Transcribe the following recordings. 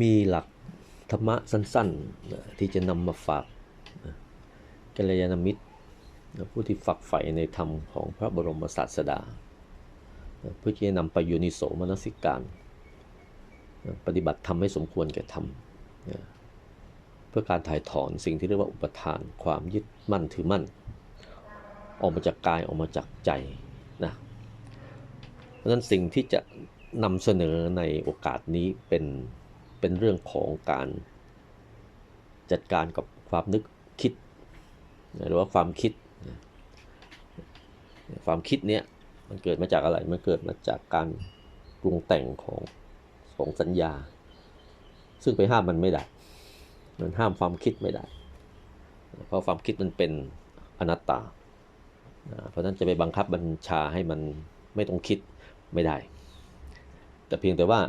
มีหลักธรรมะสั้นๆ ที่จะนำมาฝากกัลยาณมิตรผู้ที่ฝักใฝ่ในธรรมของพระบรมศาสดาเพื่อที่จะนำไปโยนิโสมนสิการนปฏิบัติธรรมให้สมควรแก่ธรรมเพื่อการถ่ายถอนสิ่งที่เรียกว่าอุปทานความยึดมั่นถือมั่น ออกมาจากกายออกมาจากใจนะเพราะนั้นสิ่งที่จะนำเสนอในโอกาสนี้เป็น เป็นเรื่องของการจัดการกับความนึกคิด หรือว่าความคิด ความคิดเนี้ยมันเกิดมาจากอะไร มันเกิดมาจากการปรุงแต่งของของสัญญา ซึ่งไปห้ามมันไม่ได้ มันห้ามความคิดไม่ได้ เพราะความคิดมันเป็นอนัตตา เพราะฉะนั้นจะไปบังคับบัญชาให้มันไม่ต้องคิดไม่ได้ แต่เพียงแต่ว่า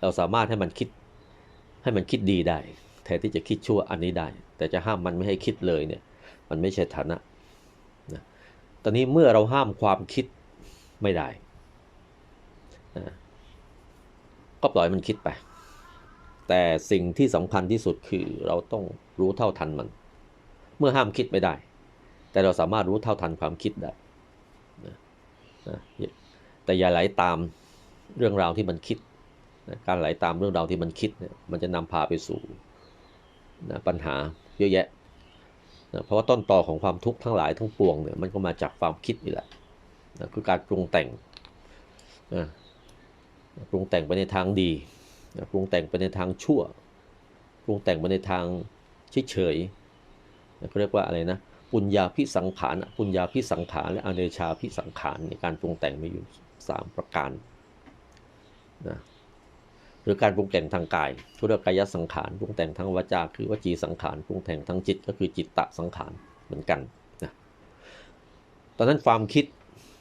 เราสามารถให้มันคิด ให้มันคิดดีได้ แทนที่จะคิดชั่วอันนี้ได้ แต่จะห้ามมันไม่ให้คิดเลยเนี่ย มันไม่ใช่ฐานะนะตอนนี้เมื่อเราห้ามความคิดไม่ได้นะก็ปล่อยมันคิดไป แต่สิ่งที่สำคัญที่สุดคือเราต้องรู้เท่าทันมัน เมื่อห้ามคิดไม่ได้ แต่เราสามารถรู้เท่าทันความคิดได้นะนะแต่อย่าไหลาตามเรื่องราวที่มันคิด การไหลาตามเรื่องราวที่มันคิดเนี่ยมันจะนำพาไปสู่นะปัญหาเยอะแยะนะเพราะว่าต้นตอของความทุกข์ทั้งหลายทั้งปวงเนี่ยมันก็มาจากความคิดนี่แหละนะคือการปรุงแต่งนะปรุงแต่งไปในทางดีนะปรุงแต่งไปในทางชั่ว ปรุงแต่งไปในทางเฉยๆนะเขาเรียกว่าอะไรนะปุญญาพิสังขารปุญญาพิสังขารและอเนชาพิสังขารในการปรุงแต่งมีอยู่ 3 ประการนะ หรือการปรุงแต่งทางกายเรียกกายสังขารปรุงแต่งทางวาจาคือวจีสังขารปรุงแต่งทางจิตก็คือจิตตะสังขารเหมือนกันนะตอนนั้นความคิด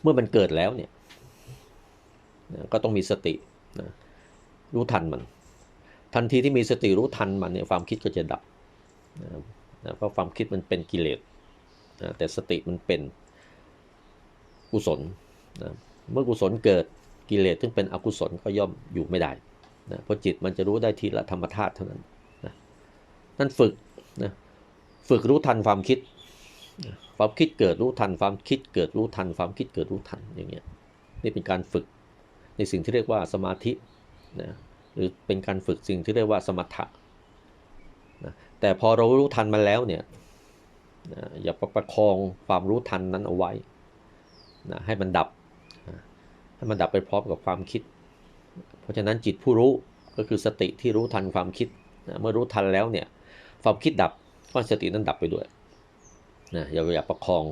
เมื่อมันเกิดแล้วเนี่ยนะก็ต้องมีสตินะรู้ทันมัน ทันทีที่มีสติรู้ทันมันเนี่ยความคิดก็จะดับนะนะเพราะความคิดมันเป็นกิเลสนะแต่สติมันเป็นกุศลนะเมื่อกุศลเกิดกิเลสซึ่งเป็นอกุศลก็ย่อมอยู่ไม่ได้ นะเพราะจิตมันจะรู้ได้ทีละธรรมธาตุเท่านั้นนะนั่นฝึกนะฝึกรู้ทันความคิด ความคิดเกิดรู้ทันความคิดเกิดรู้ทันความคิดเกิดรู้ทันอย่างเงี้ยนี่เป็นการฝึกในสิ่งที่เรียกว่าสมาธินะหรือเป็นการฝึกสิ่งที่เรียกว่าสมถะนะแต่พอเรารู้ทันมันแล้วเนี่ยนะอย่าประคองความรู้ทันนั้นเอาไว้นะให้มันดับนะให้มันดับไปพร้อมกับความคิด เพราะฉะนั้นจิตผู้รู้ก็คือสติที่รู้ทันความคิดนะเมื่อรู้ทันแล้วเนี่ยความคิดดับก็สตินั้นดับไปด้วยนะอย่าอย่าประคอง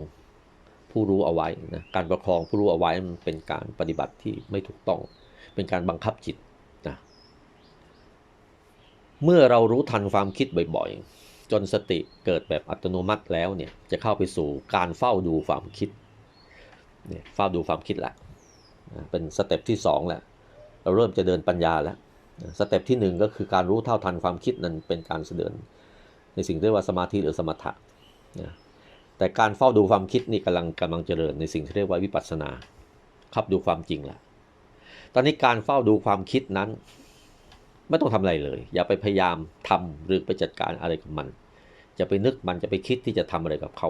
ผู้รู้เอาไว้นะการประคองผู้รู้เอาไว้มันเป็นการปฏิบัติที่ไม่ถูกต้อง เป็นการบังคับจิตนะเมื่อเรารู้ทันความคิดบ่อยๆ จนสติเกิดแบบอัตโนมัติแล้วเนี่ยจะเข้าไปสู่การเฝ้าดูความคิดเนี่ยเฝ้าดูความคิดละเป็นสเต็ปที่2แหล้ว เราเริ่มจะเดินปัญญาแล้วสเต็ปที่ 1 ก็คือการรู้เท่าทันความคิดนั้นเป็นการเดิน ในสิ่งที่เรียกว่าสมาธิหรือสมถะนะแต่การเฝ้าดูความคิดนี่กำลังกำลังเจริญในสิ่งที่เรียกว่าวิปัสสนาขับดูความจริงละตอนนี้การเฝ้าดูความคิดนั้น ไม่ต้องทำอะไรเลย อย่าไปพยายามทำหรือไปจัดการอะไรกับมัน จะไปนึกมันจะไปคิดที่จะทำอะไรกับเขา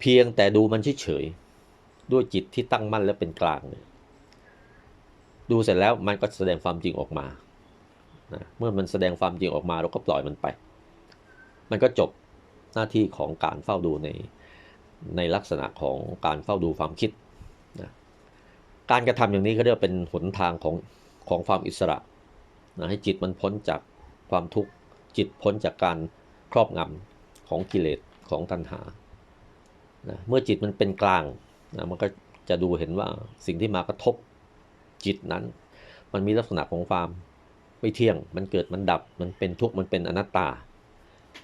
เพียงแต่ดูมันเฉยๆด้วยจิตที่ตั้งมั่นและเป็นกลางเลย ดูเสร็จแล้วมันก็แสดงความจริงออกมานะเมื่อมันแสดงความจริงออกมาเราก็ปล่อยมันไป มันก็จบหน้าที่ของการเฝ้าดูในในลักษณะของการเฝ้าดูความคิดนะการกระทำอย่างนี้ก็เรียกเป็นหนทางของของความอิสระนะให้จิตมันพ้นจากความทุกข์จิตพ้นจากการครอบงำของกิเลสของตัณหานะเมื่อจิตมันเป็นกลางนะมันก็จะดูเห็นว่าสิ่งที่มากระทบ จิตนั้น มันมีลักษณะของความไม่เที่ยง มันเกิดมันดับ มันเป็นทุกข์ มันเป็นอนัตตา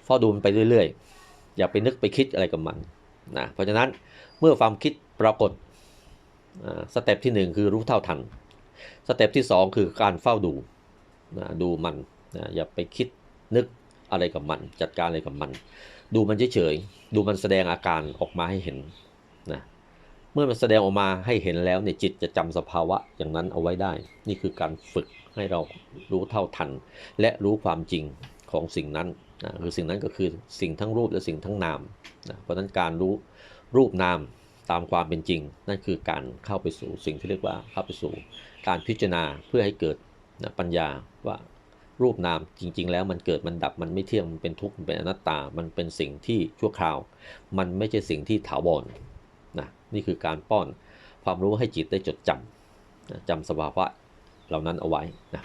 เฝ้าดูมันไปเรื่อยๆ อย่าไปนึกไปคิดอะไรกับมันนะเพราะฉะนั้นเมื่อความคิดปรากฏสเต็ปที่ 1 คือรู้เท่าทัน สเต็ปที่ 2 คือการเฝ้าดูนะดูมันนะอย่าไปคิดนึกอะไรกับมัน จัดการอะไรกับมัน ดูมันเฉยๆดูมันแสดงอาการออกมาให้เห็นนะ เมื่อมันแสดงออกมาให้เห็นแล้วเนี่ยจิตจะจำสภาวะอย่างนั้นเอาไว้ได้ นี่คือการฝึกให้เรารู้เท่าทัน และรู้ความจริงของสิ่งนั้นนะคือสิ่งนั้นก็คือสิ่งทั้งรูปและสิ่งทั้งนามนะเพราะฉะนั้นการรู้รูปนามตามความเป็นจริง นั่นคือการเข้าไปสู่สิ่งที่เรียกว่าเข้าไปสู่ การพิจารณาเพื่อให้เกิดนะปัญญาว่ารูปนามจริง ๆ แล้วมันเกิดมันดับมันไม่เที่ยงมันเป็นทุกข์มันเป็นอนัตตา มันเป็นสิ่งที่ชั่วคราว มันไม่ใช่สิ่งที่ถาวร นะนี่คือการป้อนความรู้ให้จิตได้จดจำนะจำสภาวะเหล่านั้นเอาไว้นะ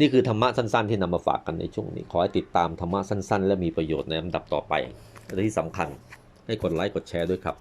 นี่คือธรรมะสั้นๆที่นำมาฝากกันในช่วงนี้ ขอให้ติดตามธรรมะสั้นๆ และมีประโยชน์ในลำดับต่อไปและที่สำคัญให้กดไลค์กดแชร์ด้วยครับ